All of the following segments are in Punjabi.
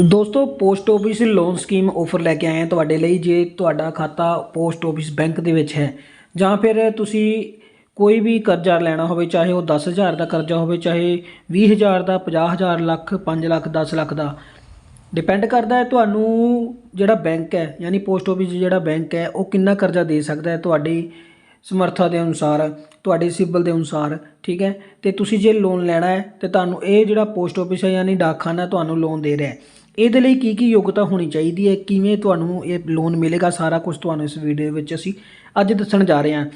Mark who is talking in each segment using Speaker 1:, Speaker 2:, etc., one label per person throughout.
Speaker 1: ਦੋਸਤੋ, post office loan scheme offer ਲੈ ਕੇ ਆਏ ਹਾਂ ਤੁਹਾਡੇ ਲਈ, ਜੇ ਤੁਹਾਡਾ ਖਾਤਾ ਪੋਸਟ ਆਫਿਸ ਬੈਂਕ ਦੇ ਵਿੱਚ ਹੈ, ਜਾਂ ਫਿਰ ਤੁਸੀਂ ਕੋਈ ਵੀ ਕਰਜ਼ਾ ਲੈਣਾ ਹੋਵੇ, ਚਾਹੇ ਉਹ 10000 ਦਾ ਕਰਜ਼ਾ ਹੋਵੇ, ਚਾਹੇ 20000 ਦਾ 50000 ਲੱਖ 5 ਲੱਖ 10 ਲੱਖ ਦਾ ਡਿਪੈਂਡ ਕਰਦਾ ਹੈ ਤੁਹਾਨੂੰ ਜਿਹੜਾ ਬੈਂਕ ਹੈ, ਯਾਨੀ ਪੋਸਟ ਆਫਿਸ ਜਿਹੜਾ ਬੈਂਕ ਹੈ, ਉਹ ਕਿੰਨਾ ਕਰਜ਼ਾ ਦੇ ਸਕਦਾ ਹੈ ਤੁਹਾਡੀ ਸਮਰੱਥਾ ਦੇ ਅਨੁਸਾਰ, ਤੁਹਾਡੇ ਸਿਬਲ ਦੇ ਅਨੁਸਾਰ, ਠੀਕ ਹੈ? ਤੇ ਤੁਸੀਂ ਜੇ ਲੋਨ ਲੈਣਾ ਹੈ, ਤੇ ਤੁਹਾਨੂੰ ਇਹ ਜਿਹੜਾ ਪੋਸਟ ਆਫਿਸ ਹੈ, ਯਾਨੀ ਡਾਕਖਾਨਾ, ਤੁਹਾਨੂੰ ਲੋਨ ਦੇ ਰਿਹਾ ਹੈ। ਇਹਦੇ ਲਈ ਕੀ ਕੀ ਯੋਗਤਾ ਹੋਣੀ ਚਾਹੀਦੀ ਹੈ? ਕਿਵੇਂ ਤੁਹਾਨੂੰ ਇਹ ਲੋਨ ਮਿਲੇਗਾ? ਸਾਰਾ ਕੁਝ ਤੁਹਾਨੂੰ ਇਸ ਵੀਡੀਓ ਵਿੱਚ ਅਸੀਂ ਅੱਜ ਦੱਸਣ ਜਾ ਰਹੇ ਹਾਂ।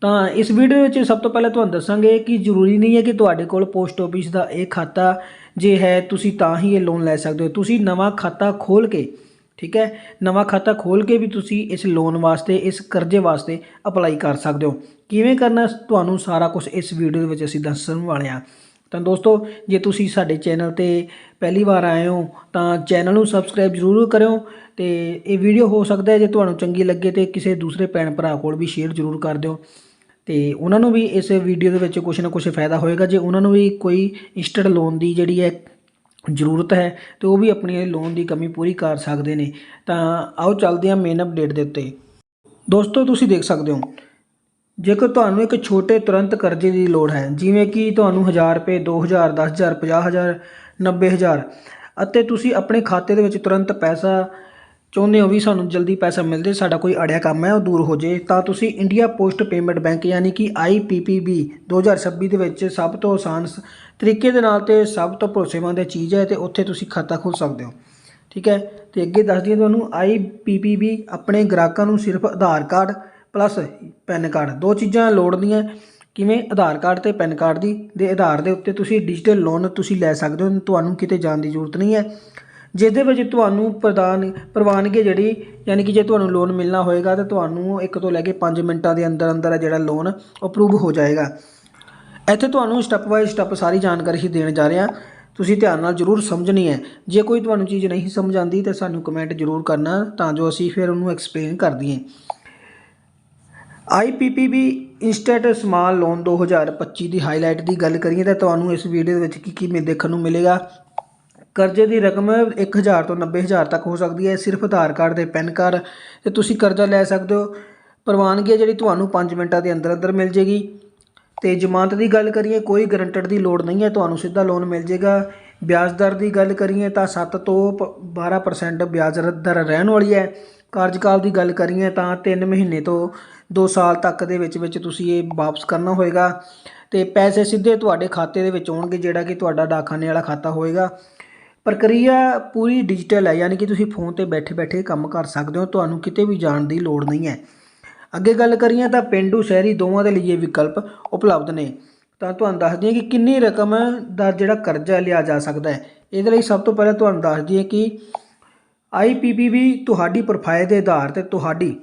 Speaker 1: ਤਾਂ ਇਸ ਵੀਡੀਓ ਵਿੱਚ ਸਭ ਤੋਂ ਪਹਿਲਾਂ ਤੁਹਾਨੂੰ ਦੱਸਾਂਗੇ ਕਿ ਜ਼ਰੂਰੀ ਨਹੀਂ ਹੈ ਕਿ ਤੁਹਾਡੇ ਕੋਲ ਪੋਸਟ ਆਫਿਸ ਦਾ ਇਹ ਖਾਤਾ ਜੇ ਹੈ, ਤੁਸੀਂ ਤਾਂ ਹੀ ਇਹ ਲੋਨ ਲੈ ਸਕਦੇ ਹੋ। ਤੁਸੀਂ ਨਵਾਂ ਖਾਤਾ ਖੋਲ ਕੇ, ਠੀਕ ਹੈ? ਨਵਾਂ ਖਾਤਾ ਖੋਲ ਕੇ ਵੀ ਤੁਸੀਂ ਇਸ ਲੋਨ ਵਾਸਤੇ, ਇਸ ਕਰਜ਼ੇ ਵਾਸਤੇ ਅਪਲਾਈ ਕਰ ਸਕਦੇ ਹੋ। ਕਿਵੇਂ ਕਰਨਾ? ਤੁਹਾਨੂੰ ਸਾਰਾ ਕੁਝ ਇਸ ਵੀਡੀਓ ਦੇ ਵਿੱਚ ਅਸੀਂ ਦੱਸਣ ਵਾਲੇ ਹਾਂ। ਤਾਂ ਦੋਸਤੋ, ਜੇ ਤੁਸੀਂ ਸਾਡੇ ਚੈਨਲ ਤੇ ਪਹਿਲੀ ਵਾਰ ਆਏ ਹੋ, ਤਾਂ ਚੈਨਲ ਨੂੰ ਸਬਸਕ੍ਰਾਈਬ ਜ਼ਰੂਰ ਕਰਿਓ ਤੇ ਇਹ ਵੀਡੀਓ ਹੋ ਸਕਦਾ ਹੈ ਜੇ ਤੁਹਾਨੂੰ ਚੰਗੀ ਲੱਗੇ ਤੇ ਕਿਸੇ ਦੂਸਰੇ ਭੈਣ ਭਰਾ ਕੋਲ ਵੀ ਸ਼ੇਅਰ ਜ਼ਰੂਰ ਕਰ ਦਿਓ। ਤੇ ਉਹਨਾਂ ਨੂੰ ਵੀ ਇਸ ਵੀਡੀਓ ਦੇ ਵਿੱਚ ਕੁਝ ਨਾ ਕੁਝ ਫਾਇਦਾ ਹੋਏਗਾ, ਜੇ ਉਹਨਾਂ ਨੂੰ ਵੀ ਕੋਈ ਇੰਸਟੈਂਟ ਲੋਨ ਦੀ ਜਿਹੜੀ ਹੈ ਜ਼ਰੂਰਤ ਹੈ, ਤੇ ਉਹ ਵੀ ਆਪਣੀ ਲੋਨ ਦੀ ਕਮੀ ਪੂਰੀ ਕਰ ਸਕਦੇ ਨੇ। ਤਾਂ ਆਓ ਚੱਲਦੇ ਹਾਂ ਮੇਨ ਅਪਡੇਟ ਦੇ ਉੱਤੇ। ਦੋਸਤੋ, ਤੁਸੀਂ ਦੇਖ ਸਕਦੇ ਹੋ ਜੇਕਰ ਤੁਹਾਨੂੰ ਇੱਕ ਛੋਟੇ ਤੁਰੰਤ ਕਰਜ਼ੇ ਦੀ ਲੋੜ ਹੈ, ਜਿਵੇਂ ਕਿ ਤੁਹਾਨੂੰ 1000 ਰੁਪਏ 2000 10000 50000 90000 ਅਤੇ ਤੁਸੀਂ ਆਪਣੇ ਖਾਤੇ ਦੇ ਵਿੱਚ ਤੁਰੰਤ ਪੈਸਾ ਚਾਹੁੰਦੇ ਹੋ ਵੀ ਸਾਨੂੰ ਜਲਦੀ ਪੈਸਾ ਮਿਲ ਜੇ, ਸਾਡਾ ਕੋਈ ਅੜਿਆ ਕੰਮ ਹੈ, ਉਹ ਦੂਰ ਹੋ ਜੇ, ਤਾਂ ਤੁਸੀਂ ਇੰਡੀਆ ਪੋਸਟ ਪੇਮੈਂਟ ਬੈਂਕ ਯਾਨੀ ਕਿ IPPB 2026 ਦੇ ਵਿੱਚ ਸਭ ਤੋਂ ਆਸਾਨ ਸ- ਤਰੀਕੇ ਦੇ ਨਾਲ ਤੇ ਸਭ ਤੋਂ ਭਰੋਸੇਮੰਦ ਇਹ ਚੀਜ਼ ਹੈ ਤੇ ਉੱਥੇ ਤੁਸੀਂ ਖਾਤਾ ਖੋਲ ਸਕਦੇ ਹੋ। ਠੀਕ ਹੈ? ਤੇ ਅੱਗੇ ਦੱਸਦੀ ਹਾਂ ਤੁਹਾਨੂੰ IPPB ਆਪਣੇ ਗ੍ਰਾਹਕਾਂ ਨੂੰ ਸਿਰਫ Aadhaar card plus PAN card. ਦੋ ਚੀਜ਼ਾਂ ਲੋੜਦੀਆਂ ਕਿਵੇਂ ਆਧਾਰ ਕਾਰਡ ਤੇ ਪੈਨ ਕਾਰਡ ਦੀ, ਦੇ ਆਧਾਰ ਦੇ ਉੱਤੇ ਤੁਸੀਂ ਡਿਜੀਟਲ ਲੋਨ ਤੁਸੀਂ ਲੈ ਸਕਦੇ ਹੋ, ਤੁਹਾਨੂੰ ਕਿਤੇ ਜਾਣ ਦੀ ਜ਼ਰੂਰਤ ਨਹੀਂ ਹੈ। ਜਿਹਦੇ ਵਿੱਚ ਤੁਹਾਨੂੰ ਪ੍ਰਦਾਨ, ਪ੍ਰਵਾਨਗੀ ਜਿਹੜੀ, ਯਾਨੀ ਕਿ ਜੇ ਤੁਹਾਨੂੰ ਲੋਨ ਮਿਲਣਾ ਹੋਏਗਾ ਤਾਂ ਤੁਹਾਨੂੰ ਇੱਕ ਤੋਂ ਲੈ ਕੇ 5 ਮਿੰਟਾਂ ਦੇ ਅੰਦਰ ਅੰਦਰ ਹੈ ਜਿਹੜਾ ਲੋਨ ਅਪਰੂਵ ਹੋ ਜਾਏਗਾ। ਇੱਥੇ ਤੁਹਾਨੂੰ ਸਟੈਪ ਬਾਈ ਸਟੈਪ ਸਾਰੀ ਜਾਣਕਾਰੀ ਹੀ ਦੇਣ ਜਾ ਰਹੇ ਹਾਂ। ਤੁਸੀਂ ਧਿਆਨ ਨਾਲ ਜ਼ਰੂਰ ਸਮਝਣੀ ਹੈ। ਜੇ ਕੋਈ ਤੁਹਾਨੂੰ ਚੀਜ਼ ਨਹੀਂ ਸਮਝ ਆਉਂਦੀ ਤਾਂ ਸਾਨੂੰ ਕਮੈਂਟ ਜ਼ਰੂਰ ਕਰਨਾ ਤਾਂ ਜੋ ਅਸੀਂ ਫਿਰ ਉਹਨੂੰ ਐਕਸਪਲੇਨ ਕਰ ਦਈਏ। IPPB ਇੰਸਟੈਂਟ ਸਮਾਲ ਲੋਨ 2025 ਦੀ ਹਾਈਲਾਈਟ ਦੀ ਗੱਲ ਕਰੀਏ ਤਾਂ ਤੁਹਾਨੂੰ ਇਸ ਵੀਡੀਓ ਦੇ ਵਿੱਚ ਕੀ ਕੀ ਮੇ ਦੇਖਣ ਨੂੰ ਮਿਲੇਗਾ। ਕਰਜ਼ੇ ਦੀ ਰਕਮ 1000 ਤੋਂ 90000 ਤੱਕ ਹੋ ਸਕਦੀ ਹੈ। ਸਿਰਫ ਆਧਾਰ ਕਾਰਡ ਤੇ ਪੈਨ ਕਾਰਡ ਤੇ ਤੁਸੀਂ ਕਰਜ਼ਾ ਲੈ ਸਕਦੇ ਹੋ। ਪ੍ਰਵਾਨਗੀ ਹੈ ਜਿਹੜੀ ਤੁਹਾਨੂੰ 5 ਮਿੰਟਾਂ ਦੇ ਅੰਦਰ ਅੰਦਰ ਮਿਲ ਜੇਗੀ। ਤੇ ਜ਼ਮਾਨਤ ਦੀ ਗੱਲ ਕਰੀਏ, ਕੋਈ ਗਰੰਟਰ ਦੀ ਲੋੜ ਨਹੀਂ ਹੈ, ਤੁਹਾਨੂੰ ਸਿੱਧਾ ਲੋਨ ਮਿਲ ਜੇਗਾ। ਵਿਆਜ ਦਰ ਦੀ ਗੱਲ ਕਰੀਏ ਤਾਂ 7 ਤੋਂ ਪ- 12% ਵਿਆਜ ਦਰ ਦਰ ਰਹਿਣ ਵਾਲੀ ਹੈ। ਕਾਰਜਕਾਲ ਦੀ ਗੱਲ ਕਰੀਏ ਤਾਂ 3 ਮਹੀਨੇ ਤੋਂ 2 ਸਾਲ ਤੱਕ ਦੇ ਵਿੱਚ ਵਿੱਚ ਤੁਸੀਂ ਇਹ ਵਾਪਸ ਕਰਨਾ ਹੋਏਗਾ ਤੇ ਪੈਸੇ ਸਿੱਧੇ ਤੁਹਾਡੇ ਖਾਤੇ ਦੇ ਵਿੱਚ ਆਉਣਗੇ, ਜਿਹੜਾ ਕਿ ਤੁਹਾਡਾ ਡਾਕਖਾਨੇ ਵਾਲਾ ਖਾਤਾ ਹੋਏਗਾ। ਪ੍ਰਕਿਰਿਆ ਪੂਰੀ ਡਿਜੀਟਲ ਹੈ, ਯਾਨੀ ਕਿ ਤੁਸੀਂ ਫੋਨ ਤੇ ਬੈਠੇ ਬੈਠੇ ਕੰਮ ਕਰ ਸਕਦੇ ਹੋ, ਤੁਹਾਨੂੰ ਕਿਤੇ ਵੀ ਜਾਣ ਦੀ ਲੋੜ ਨਹੀਂ ਹੈ। ਅੱਗੇ ਗੱਲ ਕਰੀਏ ਤਾਂ ਪਿੰਡੂ ਸ਼ਹਿਰੀ ਦੋਵਾਂ ਦੇ ਲਈ ਇਹ ਵਿਕਲਪ ਉਪਲਬਧ ਨੇ। ਤਾਂ ਤੁਹਾਨੂੰ ਦੱਸ ਦਈਏ ਕਿ ਕਿੰਨੀ ਰਕਮ ਦਾ ਜਿਹੜਾ ਕਰਜ਼ਾ ਲਿਆ ਜਾ ਸਕਦਾ ਹੈ। ਇਹਦੇ ਲਈ ਸਭ ਤੋਂ ਪਹਿਲਾਂ ਤੁਹਾਨੂੰ ਦੱਸ ਦਈਏ ਕਿ IPPB ਤੁਹਾਡੀ ਪ੍ਰੋਫਾਈਲ ਦੇ ਆਧਾਰ ਤੇ ਤੁਹਾਡੀ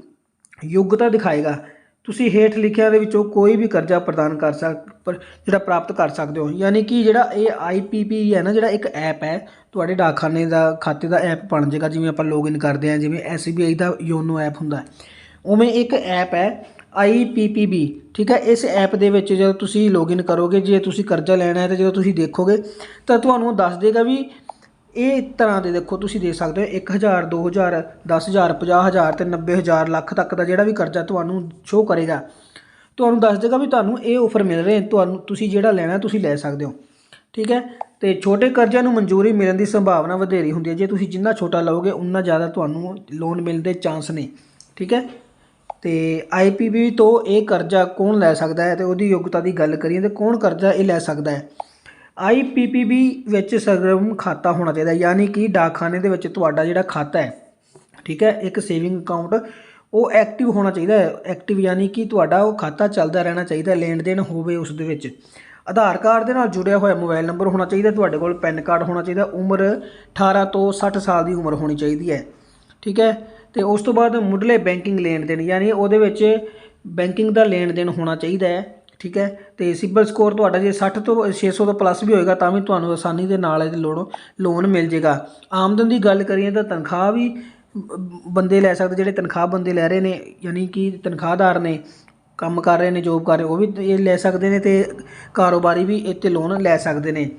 Speaker 1: ਯੋਗਤਾ ਦਿਖਾਏਗਾ। ਤੁਸੀਂ ਹੇਠ ਲਿਖਿਆ ਦੇ ਵਿੱਚੋਂ ਕੋਈ ਵੀ ਕਰਜ਼ਾ ਪ੍ਰਦਾਨ ਕਰ ਸਕ, ਪਰ ਜਿਹੜਾ ਪ੍ਰਾਪਤ ਕਰ ਸਕਦੇ ਹੋ। ਯਾਨੀ ਕਿ ਜਿਹੜਾ ਇਹ IPP ਹੈ ਨਾ, ਜਿਹੜਾ ਇੱਕ ਐਪ ਹੈ, ਤੁਹਾਡੇ ਡਾਕਖਾਨੇ ਦਾ, ਖਾਤੇ ਦਾ ਐਪ ਬਣ ਜਾਏਗਾ। ਜਿਵੇਂ ਆਪਾਂ ਲੌਗਇਨ ਕਰਦੇ ਹਾਂ, ਜਿਵੇਂ SBI ਦਾ ਯੋਨੋ ਐਪ ਹੁੰਦਾ ਉਵੇਂ ਇੱਕ ਐਪ ਹੈ IPPB ਠੀਕ ਹੈ? ਇਸ ਐਪ ਦੇ ਵਿੱਚ ਜਦੋਂ ਤੁਸੀਂ ਲੌਗਇਨ ਕਰੋਗੇ, ਜੇ ਤੁਸੀਂ ਕਰਜ਼ਾ ਲੈਣਾ ਹੈ ਤਾਂ ਜਦੋਂ ਤੁਸੀਂ ਦੇਖੋਗੇ, ਤਾਂ ਤੁਹਾਨੂੰ ਦੱਸ ਦੇਗਾ ਵੀ ਇਹ ਤਰ੍ਹਾਂ ਦੇ ਦੇਖੋ ਤੁਸੀਂ ਦੇ ਸਕਦੇ ਹੋ 1000 2000 10000 50000 ਤੇ 90000 ਲੱਖ ਤੱਕ ਦਾ ਜਿਹੜਾ ਵੀ ਕਰਜ਼ਾ ਤੁਹਾਨੂੰ ਸ਼ੋਅ ਕਰੇਗਾ। ਤੁਹਾਨੂੰ ਦੱਸ ਦੇਗਾ ਵੀ ਤੁਹਾਨੂੰ ਇਹ ਆਫਰ ਮਿਲ ਰਹੇ, ਤੁਹਾਨੂੰ ਤੁਸੀਂ ਜਿਹੜਾ ਲੈਣਾ ਤੁਸੀਂ ਲੈ ਸਕਦੇ ਹੋ। ਠੀਕ ਹੈ? ਤੇ ਛੋਟੇ ਕਰਜ਼ਿਆਂ ਨੂੰ ਮਨਜ਼ੂਰੀ ਮਿਲਣ ਦੀ ਸੰਭਾਵਨਾ ਵਧੇਰੀ ਹੁੰਦੀ ਹੈ। ਜੇ ਤੁਸੀਂ ਜਿੰਨਾ ਛੋਟਾ ਲਓਗੇ, ਉਨਾ ਜ਼ਿਆਦਾ ਤੁਹਾਨੂੰ ਲੋਨ ਮਿਲਣ ਦੇ ਚਾਂਸ ਨੇ। ਠੀਕ ਹੈ? ਤੇ ਆਈਪੀਬੀ ਤੋਂ ਇਹ ਕਰਜ਼ਾ ਕੌਣ ਲੈ ਸਕਦਾ ਹੈ? ਤੇ ਉਹਦੀ ਯੋਗਤਾ ਦੀ ਗੱਲ ਕਰੀਏ, ਤੇ ਕੌਣ ਕਰਜ਼ਾ ਇਹ ਲੈ ਸਕਦਾ ਹੈ? ਆਈਪੀਪੀਬੀ ਵਿੱਚ ਸਰਗਰਮ ਖਾਤਾ ਹੋਣਾ ਚਾਹੀਦਾ ਯਾਨੀ ਕਿ ਡਾਕਖਾਨੇ ਦੇ ਵਿੱਚ ਤੁਹਾਡਾ ਜਿਹੜਾ ਖਾਤਾ ਹੈ, ਠੀਕ ਹੈ, ਇੱਕ ਸੇਵਿੰਗ ਅਕਾਊਂਟ, ਉਹ ਐਕਟਿਵ ਹੋਣਾ ਚਾਹੀਦਾ ਹੈ, ਐਕਟਿਵ ਯਾਨੀ ਕਿ ਤੁਹਾਡਾ ਉਹ ਖਾਤਾ ਚੱਲਦਾ ਰਹਿਣਾ ਚਾਹੀਦਾ ਲੈਣ ਦੇਣ ਹੋਵੇ ਉਸ ਦੇ ਵਿੱਚ। ਆਧਾਰ ਕਾਰਡ ਦੇ ਨਾਲ ਜੁੜਿਆ ਹੋਇਆ ਮੋਬਾਈਲ ਨੰਬਰ ਹੋਣਾ ਚਾਹੀਦਾ ਤੁਹਾਡੇ ਕੋਲ ਪੈਨ ਕਾਰਡ ਹੋਣਾ ਚਾਹੀਦਾ ਉਮਰ 18 ਤੋਂ 60 ਸਾਲ ਦੀ ਉਮਰ ਹੋਣੀ ਚਾਹੀਦੀ ਹੈ, ਠੀਕ ਹੈ, ਤੇ ਉਸ ਤੋਂ ਬਾਅਦ ਮੁੱਢਲੇ ਬੈਂਕਿੰਗ ਲੈਣ ਦੇਣ ਯਾਨੀ ਉਹਦੇ ਵਿੱਚ ਬੈਂਕਿੰਗ ਦਾ ਲੈਣ ਦੇਣ ਹੋਣਾ ਚਾਹੀਦਾ ਹੈ ਠੀਕ ਹੈ? ਤੇ ਸਿਬਲ ਸਕੋਰ ਤੁਹਾਡਾ ਜੇ 60 ਤੋਂ 600 ਤੋਂ ਪਲੱਸ ਵੀ ਹੋਏਗਾ ਤਾਂ ਵੀ ਤੁਹਾਨੂੰ ਆਸਾਨੀ ਦੇ ਨਾਲ ਇਹਦੇ ਲੋਨ ਲੋਨ ਮਿਲ ਜੇਗਾ। ਆਮਦਨ ਦੀ ਗੱਲ ਕਰੀਏ ਤਾਂ ਤਨਖਾਹ ਵੀ ਬ- ਬੰਦੇ ਲੈ ਸਕਦੇ, ਜਿਹੜੇ ਤਨਖਾਹ ਬੰਦੇ ਲੈ ਰਹੇ ਨੇ, ਯਾਨੀ ਕਿ ਤਨਖਾਹਦਾਰ ਨੇ, ਕੰਮ ਕਰ ਰਹੇ ਨੇ ਜੋਬ ਕਰ ਰਹੇ, ਉਹ ਵੀ ਇਹ ਲੈ ਸਕਦੇ ਨੇ ਤੇ ਕਾਰੋਬਾਰੀ ਵੀ ਇਹ 'ਤੇ ਲੋਨ ਲੈ ਸਕਦੇ ਨੇ।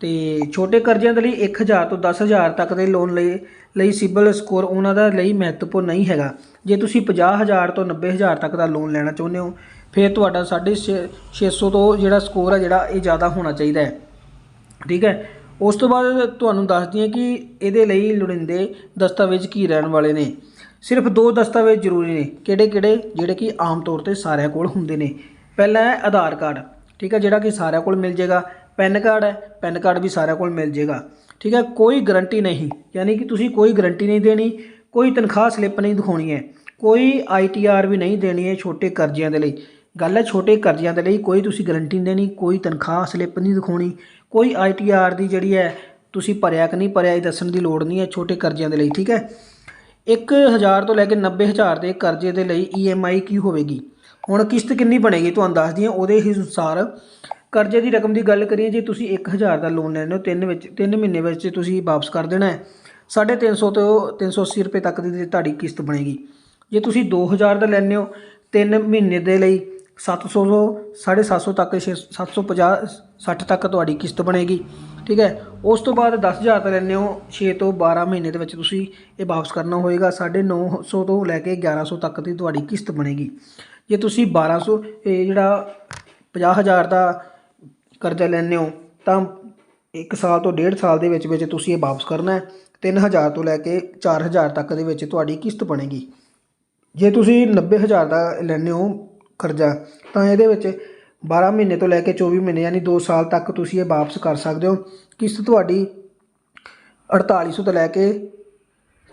Speaker 1: ਤੇ ਛੋਟੇ ਕਰਜ਼ਿਆਂ ਦੇ ਲਈ 1000 ਤੋਂ 10000 ਤੱਕ ਦੇ ਲੋਨ ਲਈ ਲਈ ਸਿਬਲ ਸਕੋਰ ਉਹਨਾਂ ਦਾ ਲਈ ਮਹੱਤਵਪੂਰਨ ਨਹੀਂ ਹੈਗਾ। ਜੇ ਤੁਸੀਂ 50000 ਤੋਂ 90000 ਤੱਕ ਦਾ ਲੋਨ ਲੈਣਾ ਚਾਹੁੰਦੇ ਹੋ ਫਿਰ ਤੁਹਾਡਾ 650 ਤੋਂ ਜਿਹੜਾ ਸਕੋਰ ਹੈ ਜਿਹੜਾ ਇਹ ਜ਼ਿਆਦਾ ਹੋਣਾ ਚਾਹੀਦਾ ਹੈ। ਠੀਕ ਹੈ? ਉਸ ਤੋਂ ਬਾਅਦ ਤੁਹਾਨੂੰ ਦੱਸਦੀ ਹਾਂ ਕਿ ਇਹਦੇ ਲਈ ਲੋੜੀਂਦੇ ਦਸਤਾਵੇਜ਼ ਕੀ ਰਹਿਣ ਵਾਲੇ ਨੇ। ਸਿਰਫ ਦੋ ਦਸਤਾਵੇਜ਼ ਜ਼ਰੂਰੀ ਨੇ। ਕਿਹੜੇ ਕਿਹੜੇ ਜਿਹੜੇ ਕਿ ਆਮ ਤੌਰ ਤੇ ਸਾਰਿਆਂ ਕੋਲ ਹੁੰਦੇ ਨੇ। ਪਹਿਲਾ ਹੈ ਆਧਾਰ ਕਾਰਡ। ਠੀਕ ਹੈ? ਜਿਹੜਾ ਕਿ ਸਾਰਿਆਂ ਕੋਲ ਮਿਲ ਜਾਏਗਾ ਪੈਨ ਕਾਰਡ ਹੈ। ਪੈਨ ਕਾਰਡ ਵੀ ਸਾਰਿਆਂ ਕੋਲ ਮਿਲ ਜਾਏਗਾ ਠੀਕ ਹੈ? ਕੋਈ ਗਰੰਟੀ ਨਹੀਂ। ਯਾਨੀ ਕਿ ਤੁਸੀਂ ਕੋਈ ਗਰੰਟੀ ਨਹੀਂ ਦੇਣੀ। ਕੋਈ ਤਨਖਾਹ ਸਲਿੱਪ ਨਹੀਂ ਦਿਖਾਉਣੀ ਹੈ। ਕੋਈ ਆਈਟੀਆਰ ਵੀ ਨਹੀਂ ਦੇਣੀ ਹੈ ਛੋਟੇ ਕਰਜ਼ਿਆਂ ਦੇ ਲਈ। ਗੱਲ ਹੈ ਛੋਟੇ ਕਰਜ਼ਿਆਂ ਦੇ ਲਈ, ਕੋਈ ਤੁਸੀਂ ਗਰੰਟੀ ਨਹੀਂ ਦੇਣੀ, ਕੋਈ ਤਨਖਾਹ ਸਲਿੱਪ ਨਹੀਂ ਦਿਖਾਉਣੀ, ਕੋਈ ਆਈਟੀਆਰ ਦੀ ਜਿਹੜੀ ਹੈ ਤੁਸੀਂ ਭਰਿਆ ਕਿ ਨਹੀਂ ਭਰਿਆ, ਇਹ ਦੱਸਣ ਦੀ ਲੋੜ ਨਹੀਂ ਹੈ ਛੋਟੇ ਕਰਜ਼ਿਆਂ ਦੇ ਲਈ, ਠੀਕ ਹੈ? 1000 ਤੋਂ ਲੈ ਕੇ 90000 ਦੇ ਕਰਜ਼ੇ ਦੇ ਲਈ ਈਐਮਆਈ ਕੀ ਹੋਵੇਗੀ? ਹੁਣ ਕਿਸ਼ਤ ਕਿੰਨੀ ਬਣੇਗੀ? ਤੁਹਾਨੂੰ ਦੱਸ ਦਈਏ, ਉਹਦੇ ਹੀ ਅਨੁਸਾਰ ਕਰਜ਼ੇ ਦੀ ਰਕਮ ਦੀ ਗੱਲ ਕਰੀਏ, ਜੇ ਤੁਸੀਂ 1000 ਦਾ ਲੋਨ ਲੈਂਦੇ ਹੋ, ਤਿੰਨ ਵਿੱਚ, ਤਿੰਨ ਮਹੀਨੇ ਵਿੱਚ ਤੁਸੀਂ ਵਾਪਸ ਕਰ ਦੇਣਾ ਹੈ 350 ਤੋਂ 380 ਰੁਪਏ ਤੱਕ ਦੀ ਤੁਹਾਡੀ ਕਿਸ਼ਤ ਬਣੇਗੀ। ਜੇ ਤੁਸੀਂ 2000 ਦਾ ਲੈਂਦੇ ਹੋ, ਤਿੰਨ ਮਹੀਨੇ ਦੇ ਲਈ 700 ਤੋਂ 750 ਤੱਕ, ਛੇ- 750 60 ਤੱਕ ਤੁਹਾਡੀ ਕਿਸ਼ਤ ਬਣੇਗੀ, ਠੀਕ ਹੈ? ਉਸ ਤੋਂ ਬਾਅਦ 10000 ਦਾ ਲੈਂਦੇ ਹੋ 6 ਤੋਂ 12 ਮਹੀਨੇ ਦੇ ਵਿੱਚ ਤੁਸੀਂ ਇਹ ਵਾਪਸ ਕਰਨਾ ਹੋਏਗਾ 950 ਤੋਂ ਲੈ ਕੇ 1100 ਤੱਕ ਦੀ ਤੁਹਾਡੀ ਕਿਸ਼ਤ ਬਣੇਗੀ। ਜੇ ਤੁਸੀਂ 1200 ਇਹ ਜਿਹੜਾ 50000 ਦਾ ਕਰਜ਼ਾ ਲੈਂਦੇ ਹੋ, ਤਾਂ 1 ਸਾਲ ਤੋਂ 1.5 ਸਾਲ ਦੇ ਵਿੱਚ ਵਿੱਚ ਤੁਸੀਂ ਇਹ ਵਾਪਸ ਕਰਨਾ ਹੈ 3000 ਤੋਂ ਲੈ ਕੇ 4000 ਤੱਕ ਦੇ ਵਿੱਚ ਤੁਹਾਡੀ ਕਿਸ਼ਤ ਬਣੇਗੀ। ਜੇ ਤੁਸੀਂ 90000 ਦਾ ਲੈਂਦੇ ਹੋ ਕਰਜ਼ਾ। ਤਾਂ ਇਹਦੇ ਵਿੱਚ 12 ਮਹੀਨੇ ਤੋਂ ਲੈ ਕੇ 24 ਮਹੀਨੇ, ਯਾਨੀ 2 ਸਾਲ ਤੱਕ ਤੁਸੀਂ ਇਹ ਵਾਪਸ ਕਰ ਸਕਦੇ ਹੋ। ਕਿਸ਼ਤ ਤੁਹਾਡੀ 4800 ਤੋਂ ਲੈ ਕੇ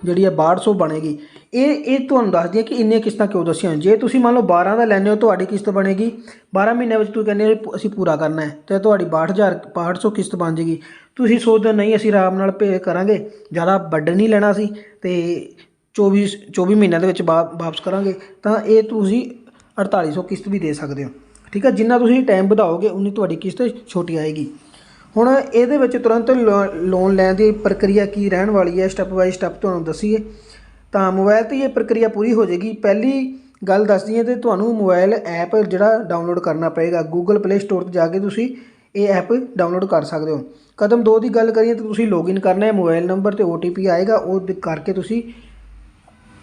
Speaker 1: ਜਿਹੜੀ ਹੈ 6200 ਬਣੇਗੀ। ਇਹ ਇਹ ਤੁਹਾਨੂੰ ਦੱਸਦੀ ਹੈ ਕਿ ਇੰਨੀਆਂ ਕਿਸ਼ਤਾਂ ਕਿਉਂ ਦੱਸੀਆਂ? ਜੇ ਤੁਸੀਂ ਮੰਨ ਲਓ 12 ਦਾ ਲੈਂਦੇ ਹੋ, ਤੁਹਾਡੀ ਕਿਸ਼ਤ ਬਣੇਗੀ। 12 ਮਹੀਨਿਆਂ ਵਿੱਚ ਤੁਸੀਂ ਕਹਿੰਦੇ ਹੋ ਅਸੀਂ ਪੂਰਾ ਕਰਨਾ ਹੈ, ਤੇ ਤੁਹਾਡੀ 62000 6200 ਕਿਸ਼ਤ ਬਣ ਜੇਗੀ ਤੁਸੀਂ ਸੋਚਦੇ ਹੋ, ਨਹੀਂ, ਅਸੀਂ ਆਰਾਮ ਨਾਲ ਪੇ ਕਰਾਂਗੇ। ਜ਼ਿਆਦਾ ਵੱਡਾ ਨਹੀਂ ਲੈਣਾ ਸੀ ਤੇ 24 24 ਮਹੀਨਿਆਂ ਦੇ ਵਿੱਚ ਵਾ- ਵਾਪਸ ਕਰਾਂਗੇ। ਤਾਂ ਇਹ ਤੁਸੀਂ 4800 ਕਿਸ਼ਤ ਵੀ ਦੇ ਸਕਦੇ ਹੋ। ਠੀਕ ਹੈ ਜਿੰਨਾ ਤੁਸੀਂ ਟਾਈਮ ਵਧਾਓਗੇ, ਉਨੀ ਤੁਹਾਡੀ ਕਿਸ਼ਤ ਛੋਟੀ ਆਏਗੀ। ਹੁਣ ਇਹਦੇ ਵਿੱਚ ਤੁਰੰਤ ਲੋ- ਲੋਨ ਲੈਣ ਦੀ ਪ੍ਰਕਿਰਿਆ ਕੀ ਰਹਿਣ ਵਾਲੀ ਹੈ? ਸਟੈਪ ਬਾਈ ਸਟੈਪ ਤੁਹਾਨੂੰ ਦੱਸੀਏ। ਤਾਂ ਮੋਬਾਈਲ ਤੇ ਇਹ ਪ੍ਰਕਿਰਿਆ ਪੂਰੀ ਹੋ ਜਾਏਗੀ। ਪਹਿਲੀ ਗੱਲ ਦੱਸਦੀ ਹੈ ਤੇ ਤੁਹਾਨੂੰ ਮੋਬਾਈਲ ਐਪ ਜਿਹੜਾ ਡਾਊਨਲੋਡ ਕਰਨਾ ਪਏਗਾ, Google Play Store ਤੇ ਜਾ ਕੇ ਤੁਸੀਂ ਇਹ ਐਪ ਡਾਊਨਲੋਡ ਕਰ ਸਕਦੇ ਹੋ। ਕਦਮ 2 ਦੀ ਗੱਲ ਕਰੀਏ ਤਾਂ ਤੁਸੀਂ ਲੌਗਇਨ ਕਰਨਾ ਹੈ ਮੋਬਾਈਲ ਨੰਬਰ ਤੇ OTP ਆਏਗਾ, ਉਹ ਕਰਕੇ ਤੁਸੀਂ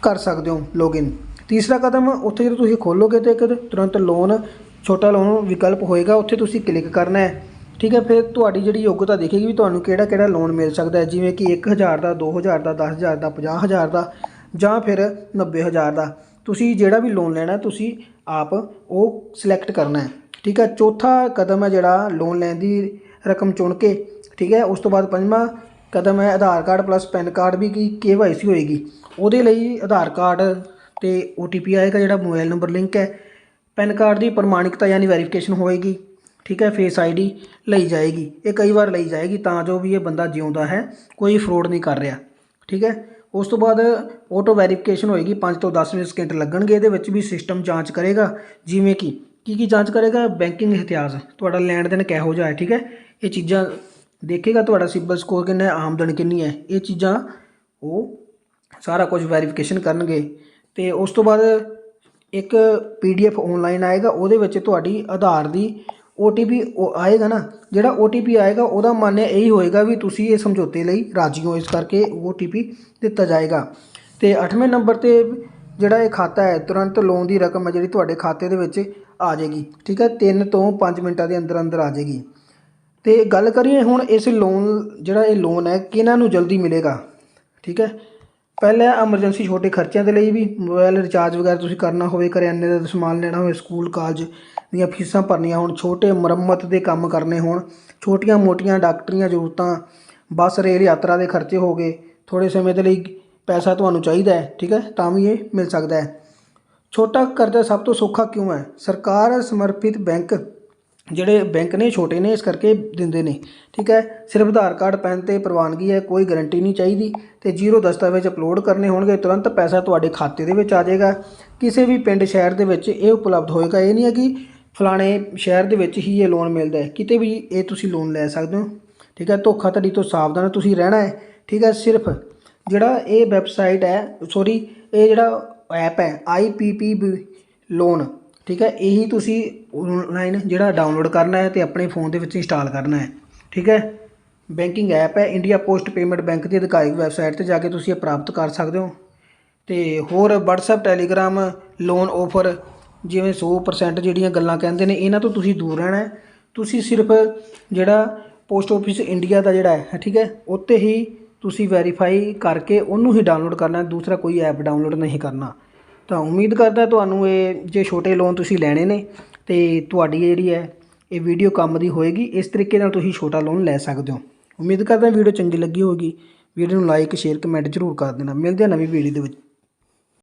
Speaker 1: ਕਰ ਸਕਦੇ ਹੋ ਲੌਗਇਨ ਤੀਸਰਾ ਕਦਮ, ਉੱਥੇ ਜਦੋਂ ਤੁਸੀਂ ਖੋਲੋਗੇ ਤੇ ਇੱਕ ਤੁਰੰਤ ਲੋਨ ਛੋਟਾ ਲੋਨ ਵਿਕਲਪ ਹੋਏਗਾ, ਉੱਥੇ ਤੁਸੀਂ ਕਲਿੱਕ ਕਰਨਾ ਹੈ। ਠੀਕ ਹੈ, ਫਿਰ ਤੁਹਾਡੀ ਜਿਹੜੀ ਯੋਗਤਾ ਦੇਖੇਗੀ ਵੀ ਤੁਹਾਨੂੰ ਕਿਹੜਾ ਕਿਹੜਾ ਲੋਨ ਮਿਲ ਸਕਦਾ ਹੈ, ਜਿਵੇਂ ਕਿ 1000 ਦਾ 2000 ਦਾ 10000 ਦਾ 50000 ਦਾ, ਜਾਂ ਫਿਰ 90000 ਦਾ। ਤੁਸੀਂ ਜਿਹੜਾ ਵੀ ਲੋਨ ਲੈਣਾ, ਤੁਸੀਂ ਆਪ ਉਹ ਸਿਲੈਕਟ ਕਰਨਾ ਹੈ। ਠੀਕ ਹੈ, ਚੌਥਾ ਕਦਮ ਹੈ ਜਿਹੜਾ ਲੋਨ ਲੈਣ ਦੀ ਰਕਮ ਚੁਣ ਕੇ। ਠੀਕ ਹੈ, ਉਸ ਤੋਂ ਬਾਅਦ ਪੰਜਵਾਂ ਕਦਮ ਹੈ Aadhaar card plus PAN card ਵੀ ਕੀ ਕੇਵਾਈਸੀ ਹੋਏਗੀ। ਉਹਦੇ ਲਈ ਆਧਾਰ ਕਾਰਡ ਤੇ OTP ਆਏਗਾ, ਜਿਹੜਾ ਮੋਬਾਈਲ ਨੰਬਰ ਲਿੰਕ ਹੈ, ਪੈਨ ਕਾਰਡ ਦੀ ਪ੍ਰਮਾਣਿਕਤਾ ਯਾਨੀ ਵੈਰੀਫਿਕੇਸ਼ਨ ਹੋਏਗੀ, ਠੀਕ ਹੈ ਫੇਸ ਆਈਡੀ ਲਈ ਜਾਏਗੀ, ਇਹ ਕਈ ਵਾਰ ਲਈ ਜਾਏਗੀ, ਤਾਂ ਜੋ ਵੀ ਇਹ ਬੰਦਾ ਜਿਉਂਦਾ ਹੈ, ਕੋਈ ਫਰੋਡ ਨਹੀਂ ਕਰ ਰਿਹਾ, ਠੀਕ ਹੈ। ਉਸ ਤੋਂ ਬਾਅਦ ਆਟੋ ਵੈਰੀਫਿਕੇਸ਼ਨ ਹੋਏਗੀ 5 ਤੋਂ 10 ਮਿੰਟ ਸਕਿੰਟ ਲੱਗਣਗੇ, ਇਹਦੇ ਵਿੱਚ ਵੀ ਸਿਸਟਮ ਜਾਂਚ ਕਰੇਗਾ, ਜਿਵੇਂ ਕਿ, ਕੀ ਕੀ ਜਾਂਚ ਕਰੇਗਾ? ਬੈਂਕਿੰਗ ਇਤਿਹਾਸ, ਤੁਹਾਡਾ ਲੈਣ ਦੇਣ ਕਿਹੋ ਜਿਹਾ ਹੈ, ਠੀਕ ਹੈ। ਇਹ ਚੀਜ਼ਾਂ ਦੇਖੇਗਾ, ਤੁਹਾਡਾ ਸਿਬਲ ਸਕੋਰ ਕਿੰਨਾ ਹੈ, ਆਮਦਨ ਕਿੰਨੀ ਹੈ, ਇਹ ਚੀਜ਼ਾਂ ਉਹ ਸਾਰਾ ਕੁਝ ਵੈਰੀਫਿਕੇਸ਼ਨ ਕਰਨਗੇ। ਅਤੇ ਉਸ ਤੋਂ ਬਾਅਦ ਇੱਕ ਪੀ ਡੀ ਪੀਡੀਐਫ ਔਨਲਾਈਨ ਆਏਗਾ, ਉਹਦੇ ਵਿੱਚ ਤੁਹਾਡੀ ਆਧਾਰ ਦੀ ਓ OTP ਉਹ ਆਏਗਾ ਨਾ, ਜਿਹੜਾ ਓ ਟੀ ਪੀ ਆਏਗਾ, ਉਹਦਾ ਮਾਨਿਆ ਇਹੀ ਹੋਏਗਾ ਵੀ ਤੁਸੀਂ ਇਹ ਸਮਝੌਤੇ ਲਈ ਰਾਜੀ ਹੋ, ਇਸ ਕਰਕੇ ਓ ਟੀ ਪੀ ਦਿੱਤਾ ਜਾਏਗਾ। ਤੇ 8ਵੇਂ ਨੰਬਰ ਤੇ ਜਿਹੜਾ ਇਹ ਖਾਤਾ ਹੈ, ਤੁਰੰਤ ਲੋਨ ਦੀ ਰਕਮ ਹੈ ਜਿਹੜੀ ਤੁਹਾਡੇ ਖਾਤੇ ਦੇ ਵਿੱਚ ਆ ਜਾਏਗੀ, ਠੀਕ ਹੈ? 3 ਤੋਂ 5 ਮਿੰਟਾਂ ਦੇ ਅੰਦਰ ਅੰਦਰ ਆ ਜਾਏਗੀ। ਤੇ ਗੱਲ ਕਰੀਏ ਹੁਣ ਇਸ ਲੋਨ ਜਿਹੜਾ ਇਹ ਲੋਨ ਹੈ, ਕਿਹਨਾਂ ਨੂੰ ਜਲਦੀ ਮਿਲੇਗਾ, ਠੀਕ ਹੈ? ਪਹਿਲਾ ਐਮਰਜੈਂਸੀ ਛੋਟੇ ਖਰਚਿਆਂ ਦੇ ਲਈ ਵੀ ਮੋਬਾਈਲ ਰਿਚਾਰਜ ਵਗੈਰਾ ਤੁਸੀਂ ਕਰਨਾ ਹੋਵੇ, ਕਰਿਆਨੇ ਦਾ ਸਮਾਨ ਲੈਣਾ ਹੋਵੇ ਸਕੂਲ ਕਾਲਜ ਦੀਆਂ ਫੀਸਾਂ ਭਰਨੀਆਂ ਹੋਣ, ਛੋਟੇ ਮੁਰੰਮਤ ਦੇ ਕੰਮ ਕਰਨੇ ਹੋਣ, ਛੋਟੀਆਂ ਮੋਟੀਆਂ ਡਾਕਟਰੀਆਂ ਜ਼ਰੂਰਤਾਂ, ਬੱਸ, ਰੇਲ ਯਾਤਰਾ ਦੇ ਖਰਚੇ ਹੋ ਗਏ ਥੋੜੇ ਸਮੇਂ ਦੇ ਲਈ ਪੈਸਾ ਤੁਹਾਨੂੰ ਚਾਹੀਦਾ ਹੈ, ਠੀਕ ਹੈ, ਤਾਂ ਵੀ ਇਹ ਮਿਲ ਸਕਦਾ ਹੈ। ਛੋਟਾ ਕਰਜ਼ਾ ਸਭ ਤੋਂ ਸੌਖਾ ਕਿਉਂ ਹੈ? ਸਰਕਾਰ, ਸਮਰਪਿਤ ਬੈਂਕ ਜਿਹੜੇ ਬੈਂਕ ਨੇ, ਛੋਟੇ ਨੇ, ਇਸ ਕਰਕੇ ਦਿੰਦੇ ਨੇ। ਠੀਕ ਹੈ? ਸਿਰਫ ਆਧਾਰ ਕਾਰਡ, ਪੈਨ ਤੇ ਪ੍ਰਵਾਨਗੀ ਹੈ, ਕੋਈ ਗਾਰੰਟੀ ਨਹੀਂ ਚਾਹੀਦੀ ਤੇ ਜ਼ੀਰੋ ਦਸਤਾਵੇਜ਼ ਅਪਲੋਡ ਕਰਨੇ ਹੋਣਗੇ, ਤੁਰੰਤ ਪੈਸਾ ਤੁਹਾਡੇ ਖਾਤੇ ਦੇ ਵਿੱਚ ਆ ਜਾਏਗਾ। ਕਿਸੇ ਵੀ ਪਿੰਡ, ਸ਼ਹਿਰ ਦੇ ਵਿੱਚ ਇਹ ਉਪਲਬਧ ਹੋਏਗਾ। ਇਹ ਨਹੀਂ ਹੈ ਕਿ ਫਲਾਣੇ ਸ਼ਹਿਰ ਦੇ ਵਿੱਚ ਹੀ ਇਹ ਲੋਨ ਮਿਲਦਾ ਹੈ। ਕਿਤੇ ਵੀ ਇਹ ਤੁਸੀਂ ਲੋਨ ਲੈ ਸਕਦੇ ਹੋ। ਠੀਕ ਹੈ? ਧੋਖਾਧੜੀ ਤੋਂ ਸਾਵਧਾਨ ਤੁਸੀਂ ਰਹਿਣਾ ਹੈ। ਠੀਕ ਹੈ? ਸਿਰਫ ਜਿਹੜਾ ਇਹ ਵੈਬਸਾਈਟ ਹੈ ਸੋਰੀ ਇਹ ਜਿਹੜਾ ਐਪ ਹੈ ਆਈਪੀਪੀ ਲੋਨ ਠੀਕ ਹੈ, ਇਹੀ ਤੁਸੀਂ ਔਨਲਾਈਨ ਜਿਹੜਾ ਡਾਊਨਲੋਡ ਕਰਨਾ ਹੈ ਤੇ ਆਪਣੇ ਫੋਨ ਦੇ ਵਿੱਚ ਇੰਸਟਾਲ ਕਰਨਾ ਹੈ, ਠੀਕ ਹੈ। ਬੈਂਕਿੰਗ ਐਪ ਹੈ ਇੰਡੀਆ ਪੋਸਟ ਪੇਮੈਂਟ ਬੈਂਕ ਦੀ ਅਧਿਕਾਰਿਕ ਵੈਬਸਾਈਟ ਤੇ ਜਾ ਕੇ ਤੁਸੀਂ ਇਹ ਪ੍ਰਾਪਤ ਕਰ ਸਕਦੇ ਹੋ। ਤੇ ਹੋਰ WhatsApp, Telegram ਲੋਨ ਆਫਰ ਜਿਵੇਂ 100% ਜਿਹੜੀਆਂ ਗੱਲਾਂ ਕਹਿੰਦੇ ਨੇ, ਇਹਨਾਂ ਤੋਂ ਤੁਸੀਂ ਦੂਰ ਰਹਿਣਾ ਤੁਸੀਂ ਸਿਰਫ ਜਿਹੜਾ ਪੋਸਟ ਆਫਿਸ ਇੰਡੀਆ ਦਾ ਜਿਹੜਾ ਹੈ, ਠੀਕ ਹੈ ਉੱਤੇ ਹੀ ਤੁਸੀਂ ਵੈਰੀਫਾਈ ਕਰਕੇ ਉਹਨੂੰ ਹੀ ਡਾਊਨਲੋਡ ਕਰਨਾ ਦੂਸਰਾ ਕੋਈ ਐਪ ਡਾਊਨਲੋਡ ਨਹੀਂ ਕਰਨਾ। ਤਾਂ ਉਮੀਦ ਕਰਦਾ ਤੁਹਾਨੂੰ ਇਹ ਜੇ ਛੋਟੇ ਲੋਨ ਤੁਸੀਂ ਲੈਣੇ ਨੇ ਤੇ ਤੁਹਾਡੀ ਜਿਹੜੀ ਹੈ ਇਹ ਵੀਡੀਓ ਕੰਮ ਦੀ ਹੋਏਗੀ, ਇਸ ਤਰੀਕੇ ਨਾਲ ਤੁਸੀਂ ਛੋਟਾ ਲੋਨ ਲੈ ਸਕਦੇ ਹੋ। ਉਮੀਦ ਕਰਦਾ ਵੀਡੀਓ ਚੰਗੀ ਲੱਗੀ ਹੋਵੇਗੀ। ਵੀਡੀਓ ਨੂੰ ਲਾਈਕ ਸ਼ੇਅਰ ਕਮੈਂਟ ਜ਼ਰੂਰ ਕਰ ਦੇਣਾ। ਮਿਲਦੇ ਆ ਨਵੀਂ ਵੀਡੀਓ ਦੇ ਵਿੱਚ।